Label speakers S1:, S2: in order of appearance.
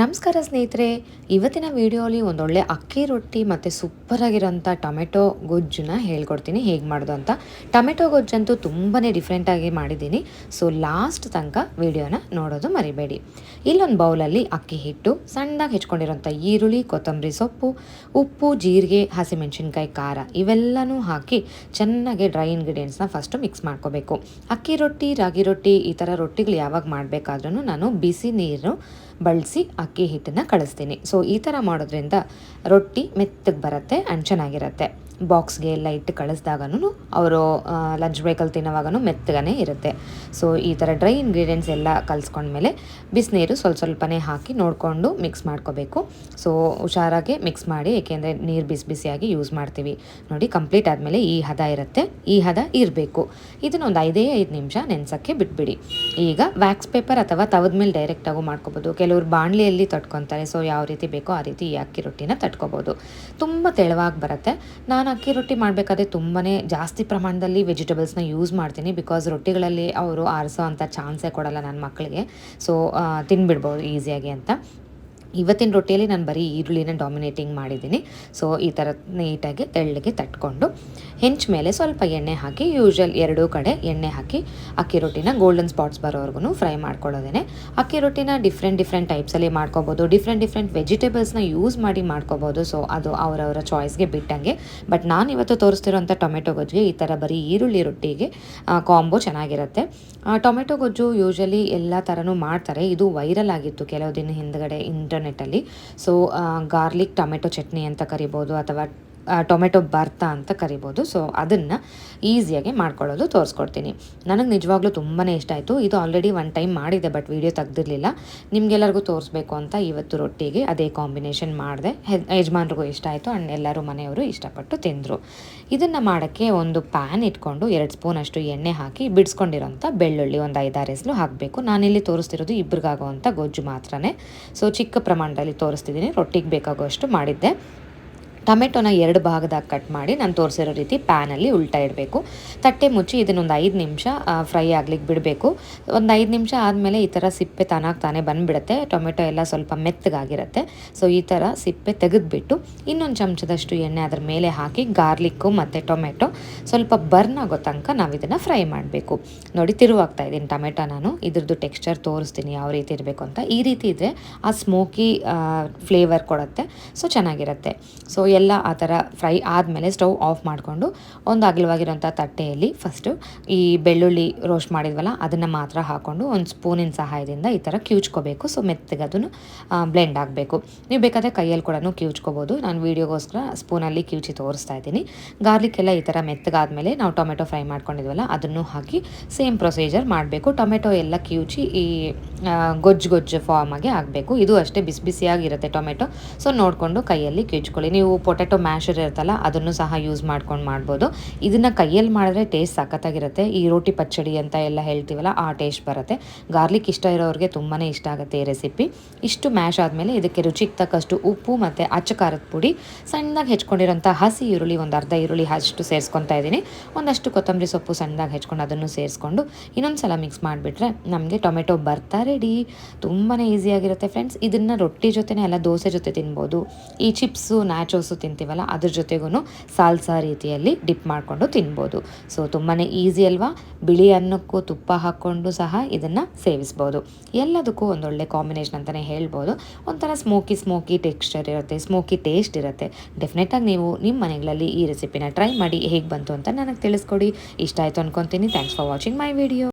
S1: ನಮಸ್ಕಾರ ಸ್ನೇಹಿತರೆ, ಇವತ್ತಿನ ವಿಡಿಯೋಲಿ ಒಂದೊಳ್ಳೆ ಅಕ್ಕಿ ರೊಟ್ಟಿ ಮತ್ತು ಸೂಪರಾಗಿರೋಂಥ ಟೊಮೆಟೊ ಗೊಜ್ಜನ್ನ ಹೇಳ್ಕೊಡ್ತೀನಿ. ಹೇಗೆ ಮಾಡೋದು ಅಂತ? ಟೊಮೆಟೊ ಗೊಜ್ಜಂತೂ ತುಂಬಾ ಡಿಫ್ರೆಂಟಾಗಿ ಮಾಡಿದ್ದೀನಿ. ಸೊ ಲಾಸ್ಟ್ ತನಕ ವಿಡಿಯೋನ ನೋಡೋದು ಮರಿಬೇಡಿ. ಇಲ್ಲೊಂದು ಬೌಲಲ್ಲಿ ಅಕ್ಕಿ ಹಿಟ್ಟು, ಸಣ್ಣದಾಗಿ ಹೆಚ್ಕೊಂಡಿರೋಂಥ ಈರುಳ್ಳಿ, ಕೊತ್ತಂಬರಿ ಸೊಪ್ಪು, ಉಪ್ಪು, ಜೀರಿಗೆ, ಹಸಿಮೆಣಸಿನ್ಕಾಯಿ, ಖಾರ ಇವೆಲ್ಲನೂ ಹಾಕಿ ಚೆನ್ನಾಗಿ ಡ್ರೈ ಇಂಗ್ರೀಡಿಯೆಂಟ್ಸ್ನ ಫಸ್ಟು ಮಿಕ್ಸ್ ಮಾಡ್ಕೋಬೇಕು. ಅಕ್ಕಿ ರೊಟ್ಟಿ, ರಾಗಿ ರೊಟ್ಟಿ ಈ ಥರ ರೊಟ್ಟಿಗಳು ಯಾವಾಗ ಮಾಡಬೇಕಾದ್ರೂ ನಾನು ಬಿಸಿ ನೀರು ಬಳಸಿ ಅಕ್ಕಿ ಹಿಟ್ಟನ್ನು ಕಳಿಸ್ತೀನಿ. ಸೊ ಈ ಥರ ಮಾಡೋದ್ರಿಂದ ರೊಟ್ಟಿ ಮೆತ್ತಗೆ ಬರುತ್ತೆ ಆ್ಯಂಡ್ ಚೆನ್ನಾಗಿರುತ್ತೆ. ಬಾಕ್ಸ್ಗೆ ಎಲ್ಲ ಇಟ್ಟು ಕಳಿಸಿದಾಗೂ ಅವರು ಲಂಚ್ ಬ್ರೇಕಲ್ಲಿ ತಿನ್ನೋವಾಗೂ ಮೆತ್ತಗನೇ ಇರುತ್ತೆ. ಸೊ ಈ ಥರ ಡ್ರೈ ಇಂಗ್ರೀಡಿಯೆಂಟ್ಸ್ ಎಲ್ಲ ಕಲಿಸ್ಕೊಂಡ್ಮೇಲೆ ಬಿಸಿನೀರು ಸ್ವಲ್ಪ ಸ್ವಲ್ಪನೇ ಹಾಕಿ ನೋಡಿಕೊಂಡು ಮಿಕ್ಸ್ ಮಾಡ್ಕೋಬೇಕು. ಸೊ ಹುಷಾರಾಗಿ ಮಿಕ್ಸ್ ಮಾಡಿ, ಏಕೆಂದರೆ ನೀರು ಬಿಸಿ ಬಿಸಿಯಾಗಿ ಯೂಸ್ ಮಾಡ್ತೀವಿ. ನೋಡಿ ಕಂಪ್ಲೀಟ್ ಆದಮೇಲೆ ಈ ಹದ ಇರುತ್ತೆ. ಈ ಹದ ಇರಬೇಕು. ಇದನ್ನ ಒಂದು ಐದೇ ಐದು ನಿಮಿಷ ನೆನೆಸೋಕ್ಕೆ ಬಿಟ್ಬಿಡಿ. ಈಗ ವ್ಯಾಕ್ಸ್ ಪೇಪರ್ ಅಥವಾ ತವದ ಮೇಲೆ ಡೈರೆಕ್ಟಾಗೂ ಮಾಡ್ಕೋಬೋದು. ಕೆಲವರು ಬಾಣಲಿಯಲ್ಲಿ ತಟ್ಕೊತಾರೆ. ಸೊ ಯಾವ ರೀತಿ ಬೇಕೋ ಆ ರೀತಿ ಈ ಅಕ್ಕಿ ರೊಟ್ಟಿನ ತಟ್ಕೋಬೋದು. ತುಂಬ ತೆಳುವಾಗಿ ಬರುತ್ತೆ. ನಾನು ಅಕ್ಕಿ ರೊಟ್ಟಿ ಮಾಡಬೇಕಾದ್ರೆ ತುಂಬಾ ಜಾಸ್ತಿ ಪ್ರಮಾಣದಲ್ಲಿ ವೆಜಿಟೇಬಲ್ಸ್ನ ಯೂಸ್ ಮಾಡ್ತೀನಿ. ಬಿಕಾಸ್ ರೊಟ್ಟಿಗಳಲ್ಲಿ ಅವರು ಆರಿಸೋ ಅಂಥ ಚಾನ್ಸೇ ಕೊಡಲ್ಲ ನನ್ನ ಮಕ್ಕಳಿಗೆ. ಸೊ ತಿನ್ಬಿಡ್ಬೋದು ಈಸಿಯಾಗಿ ಅಂತ. ಇವತ್ತಿನ ರೊಟ್ಟಿಯಲ್ಲಿ ನಾನು ಬರೀ ಈರುಳ್ಳಿನ ಡಾಮಿನೇಟಿಂಗ್ ಮಾಡಿದ್ದೀನಿ. ಸೊ ಈ ಥರ ನೀಟಾಗಿ ತೆಳ್ಳಗೆ ತಟ್ಕೊಂಡು, ಹೆಂಚ ಮೇಲೆ ಸ್ವಲ್ಪ ಎಣ್ಣೆ ಹಾಕಿ ಯೂಶ್ವಲ್ ಎರಡೂ ಕಡೆ ಎಣ್ಣೆ ಹಾಕಿ, ಅಕ್ಕಿ ರೊಟ್ಟಿನ ಗೋಲ್ಡನ್ ಸ್ಪಾಟ್ಸ್ ಬರೋವರೆಗೂ ಫ್ರೈ ಮಾಡ್ಕೊಳ್ಳೋದೇನೆ. ಅಕ್ಕಿ ರೊಟ್ಟಿನ ಡಿಫ್ರೆಂಟ್ ಡಿಫ್ರೆಂಟ್ ಟೈಪ್ಸಲ್ಲಿ ಮಾಡ್ಕೋಬೋದು ಡಿಫ್ರೆಂಟ್ ಡಿಫ್ರೆಂಟ್ ವೆಜಿಟೇಬಲ್ಸ್ನ ಯೂಸ್ ಮಾಡಿ ಮಾಡ್ಕೋಬೋದು. ಸೊ ಅದು ಅವರವರ ಚಾಯ್ಸ್ಗೆ ಬಿಟ್ಟಂಗೆ. ಬಟ್ ನಾನು ಇವತ್ತು ತೋರಿಸ್ತಿರೋಂಥ ಟೊಮೆಟೊ ಗೊಜ್ಜಿಗೆ ಈ ಥರ ಬರೀ ಈರುಳ್ಳಿ ರೊಟ್ಟಿಗೆ ಕಾಂಬೋ ಚೆನ್ನಾಗಿರುತ್ತೆ. ಟೊಮೆಟೊ ಗೊಜ್ಜು ಯೂಶ್ವಲಿ ಎಲ್ಲ ಥರನೂ ಮಾಡ್ತಾರೆ. ಇದು ವೈರಲ್ ಆಗಿತ್ತು ಕೆಲವು ದಿನ ಹಿಂದ್ಗಡೆ ಇಂಟರ್ ಇಂಟರ್ನೆಟ್ಟಲ್ಲಿ ಸೊ ಗಾರ್ಲಿಕ್ ಟೊಮೆಟೊ ಚಟ್ನಿ ಅಂತ ಕರಿಬೋದು ಅಥವಾ ಟೊಮೆಟೊ ಬರ್ತಾ ಅಂತ ಕರಿಬೋದು. ಸೊ ಅದನ್ನು ಈಸಿಯಾಗಿ ಮಾಡ್ಕೊಳ್ಳೋದು, ತೋರಿಸ್ಕೊಡ್ತೀನಿ. ನನಗೆ ನಿಜವಾಗ್ಲೂ ತುಂಬಾ ಇಷ್ಟ ಆಯಿತು. ಇದು ಆಲ್ರೆಡಿ ಒನ್ ಟೈಮ್ ಮಾಡಿದೆ ಬಟ್ ವೀಡಿಯೋ ತೆಗ್ದಿರಲಿಲ್ಲ. ನಿಮಗೆಲ್ಲರಿಗೂ ತೋರಿಸ್ಬೇಕು ಅಂತ ಇವತ್ತು ರೊಟ್ಟಿಗೆ ಅದೇ ಕಾಂಬಿನೇಷನ್ ಮಾಡಿದೆ. ಯಜಮಾನ್ರಿಗೂ ಇಷ್ಟ ಆಯಿತು ಆ್ಯಂಡ್ ಎಲ್ಲರೂ ಮನೆಯವರು ಇಷ್ಟಪಟ್ಟು ತಿಂದರು. ಇದನ್ನು ಮಾಡೋಕ್ಕೆ ಒಂದು ಪ್ಯಾನ್ ಇಟ್ಕೊಂಡು ಎರಡು ಸ್ಪೂನ್ ಅಷ್ಟು ಎಣ್ಣೆ ಹಾಕಿ ಬಿಡಿಸ್ಕೊಂಡಿರೋಂಥ ಬೆಳ್ಳುಳ್ಳಿ ಒಂದು ಐದಾರು ಹೆಸರು ಹಾಕಬೇಕು. ನಾನಿಲ್ಲಿ ತೋರಿಸ್ತಿರೋದು ಇಬ್ಬರಿಗಾಗುವಂಥ ಗೊಜ್ಜು ಮಾತ್ರನೇ. ಸೊ ಚಿಕ್ಕ ಪ್ರಮಾಣದಲ್ಲಿ ತೋರಿಸ್ತಿದ್ದೀನಿ. ರೊಟ್ಟಿಗೆ ಬೇಕಾಗುವಷ್ಟು ಮಾಡಿದ್ದೆ. ಟೊಮೆಟೊನ ಎರಡು ಭಾಗದಾಗ ಕಟ್ ಮಾಡಿ ನಾನು ತೋರಿಸಿರೋ ರೀತಿ ಪ್ಯಾನಲ್ಲಿ ಉಲ್ಟಾ ಇಡಬೇಕು. ತಟ್ಟೆ ಮುಚ್ಚಿ ಇದನ್ನೊಂದು ಐದು ನಿಮಿಷ ಫ್ರೈ ಆಗ್ಲಿಕ್ಕೆ ಬಿಡಬೇಕು. ಒಂದು ಐದು ನಿಮಿಷ ಆದಮೇಲೆ ಈ ಥರ ಸಿಪ್ಪೆ ತಾನಾಗಿ ತಾನೇ ಬಂದುಬಿಡುತ್ತೆ. ಟೊಮೆಟೊ ಎಲ್ಲ ಸ್ವಲ್ಪ ಮೆತ್ತಗಾಗಿರುತ್ತೆ. ಸೊ, ಈ ಥರ ಸಿಪ್ಪೆ ತೆಗೆದುಬಿಟ್ಟು ಇನ್ನೊಂದು ಚಮಚದಷ್ಟು ಎಣ್ಣೆ ಅದರ ಮೇಲೆ ಹಾಕಿ ಗಾರ್ಲಿಕ್ಕು ಮತ್ತು ಟೊಮೆಟೊ ಸ್ವಲ್ಪ ಬರ್ನ್ ಆಗೋ ತನಕ ನಾವು ಇದನ್ನು ಫ್ರೈ ಮಾಡಬೇಕು. ನೋಡಿ, ತಿರುವಾಗ್ತಾ ಇದ್ದೀನಿ ಟೊಮೆಟೊ ನಾನು. ಇದ್ರದ್ದು ಟೆಕ್ಸ್ಚರ್ ತೋರಿಸ್ತೀನಿ ಯಾವ ರೀತಿ ಇರಬೇಕು ಅಂತ. ಈ ರೀತಿ ಇದ್ದರೆ ಆ ಸ್ಮೋಕಿ ಫ್ಲೇವರ್ ಕೊಡುತ್ತೆ. ಸೊ, ಚೆನ್ನಾಗಿರುತ್ತೆ. ಸೊ ಎಲ್ಲ ಆ ಥರ ಫ್ರೈ ಆದಮೇಲೆ ಸ್ಟವ್ ಆಫ್ ಮಾಡಿಕೊಂಡು ಒಂದು ಅಗಲವಾಗಿರೋಂಥ ತಟ್ಟೆಯಲ್ಲಿ ಫಸ್ಟು ಈ ಬೆಳ್ಳುಳ್ಳಿ ರೋಸ್ಟ್ ಮಾಡಿದ್ವಲ್ಲ, ಅದನ್ನು ಮಾತ್ರ ಹಾಕ್ಕೊಂಡು ಒಂದು ಸ್ಪೂನಿನ ಸಹಾಯದಿಂದ ಈ ಥರ ಕ್ಯೂಚ್ಕೋಬೇಕು. ಸೊ ಮೆತ್ತಗೆ ಅದನ್ನು ಬ್ಲೆಂಡ್ ಆಗಬೇಕು. ನೀವು ಬೇಕಾದರೆ ಕೈಯಲ್ಲಿ ಕೂಡ ಕ್ಯೂಚ್ಕೋಬೋದು. ನಾನು ವೀಡಿಯೋಗೋಸ್ಕರ ಸ್ಪೂನಲ್ಲಿ ಕ್ಯೂಚಿ ತೋರಿಸ್ತಾ ಇದ್ದೀನಿ. ಗಾರ್ಲಿಕ್ ಎಲ್ಲ ಈ ಥರ ಮೆತ್ತಗಾದಮೇಲೆ ನಾವು ಟೊಮೆಟೊ ಫ್ರೈ ಮಾಡ್ಕೊಂಡಿದ್ವಲ್ಲ, ಅದನ್ನು ಹಾಕಿ ಸೇಮ್ ಪ್ರೊಸೀಜರ್ ಮಾಡಬೇಕು. ಟೊಮೆಟೊ ಎಲ್ಲ ಕ್ಯೂಚಿ ಈ ಗೊಜ್ಜು ಗೊಜ್ಜು ಫಾರ್ಮಾಗೆ ಆಗಬೇಕು ಇದು ಅಷ್ಟೇ ಬಿಸಿ ಬಿಸಿಯಾಗಿರುತ್ತೆ ಟೊಮೆಟೊ. ಸೊ ನೋಡಿಕೊಂಡು ಕೈಯಲ್ಲಿ ಕ್ಯೂಚ್ಕೊಳ್ಳಿ. ನೀವು ಪೊಟೆಟೊ ಮ್ಯಾಶರ್ ಇರುತ್ತಲ್ಲ, ಅದನ್ನು ಸಹ ಯೂಸ್ ಮಾಡ್ಕೊಂಡು ಮಾಡ್ಬೋದು. ಇದನ್ನು ಕೈಯಲ್ಲಿ ಮಾಡಿದ್ರೆ ಟೇಸ್ಟ್ ಸಖತ್ತಾಗಿರುತ್ತೆ. ಈ ರೋಟಿ ಪಚ್ಚಡಿ ಅಂತ ಎಲ್ಲ ಹೇಳ್ತೀವಲ್ಲ, ಆ ಟೇಸ್ಟ್ ಬರುತ್ತೆ. ಗಾರ್ಲಿಕ್ ಇಷ್ಟ ಇರೋರಿಗೆ ತುಂಬಾ ಇಷ್ಟ ಆಗುತ್ತೆ ಈ ರೆಸಿಪಿ ಇಷ್ಟು ಮ್ಯಾಶ್ ಆದಮೇಲೆ ಇದಕ್ಕೆ ರುಚಿಗೆ ತಕ್ಕಷ್ಟು ಉಪ್ಪು ಮತ್ತು ಅಚ್ಚ ಖಾರದ ಪುಡಿ, ಸಣ್ಣದಾಗಿ ಹೆಚ್ಕೊಂಡಿರೋಂಥ ಹಸಿ ಈರುಳ್ಳಿ, ಒಂದು ಅರ್ಧ ಈರುಳ್ಳಿ ಅಷ್ಟು ಸೇರಿಸ್ಕೊತಾ ಇದ್ದೀನಿ. ಒಂದಷ್ಟು ಕೊತ್ತಂಬರಿ ಸೊಪ್ಪು ಸಣ್ಣದಾಗಿ ಹೆಚ್ಕೊಂಡು ಅದನ್ನು ಸೇರಿಸ್ಕೊಂಡು ಇನ್ನೊಂದು ಸಲ ಮಿಕ್ಸ್ ಮಾಡಿಬಿಟ್ರೆ ನಮಗೆ ಟೊಮೆಟೊ ಬರ್ತಾ ರೆಡಿ ತುಂಬಾ ಈಸಿಯಾಗಿರುತ್ತೆ ಫ್ರೆಂಡ್ಸ್ ಇದನ್ನು ರೊಟ್ಟಿ ಜೊತೆನೇ ಅಲ್ಲ, ದೋಸೆ ಜೊತೆ ತಿನ್ಬೋದು. ಈ ಚಿಪ್ಸು ನ್ಯಾಚೋಸು ತಿಂತೀವಲ್ಲ, ಅದ್ರ ಜೊತೆಗೂ ಸಾಲ್ಸಾ ರೀತಿಯಲ್ಲಿ ಡಿಪ್ ಮಾಡಿಕೊಂಡು ತಿನ್ಬೋದು. ಸೊ ತುಂಬಾ ಈಸಿ ಅಲ್ವಾ? ಬಿಳಿ ಅನ್ನಕ್ಕೂ ತುಪ್ಪ ಹಾಕ್ಕೊಂಡು ಸಹ ಇದನ್ನು ಸೇವಿಸ್ಬೋದು. ಎಲ್ಲದಕ್ಕೂ ಒಂದೊಳ್ಳೆ ಕಾಂಬಿನೇಷನ್ ಅಂತಲೇ ಹೇಳ್ಬೋದು. ಒಂಥರ ಸ್ಮೋಕಿ ಸ್ಮೋಕಿ ಟೆಕ್ಸ್ಚರ್ ಇರುತ್ತೆ, ಸ್ಮೋಕಿ ಟೇಸ್ಟ್ ಇರುತ್ತೆ. ಡೆಫಿನೆಟಾಗಿ ನೀವು ನಿಮ್ಮ ಮನೆಗಳಲ್ಲಿ ಈ ರೆಸಿಪಿನ ಟ್ರೈ ಮಾಡಿ ಹೇಗೆ ಬಂತು ಅಂತ ನನಗೆ ತಿಳಿಸ್ಕೊಡಿ. ಇಷ್ಟ ಆಯಿತು ಅನ್ಕೊತೀನಿ. Thanks for watching my video.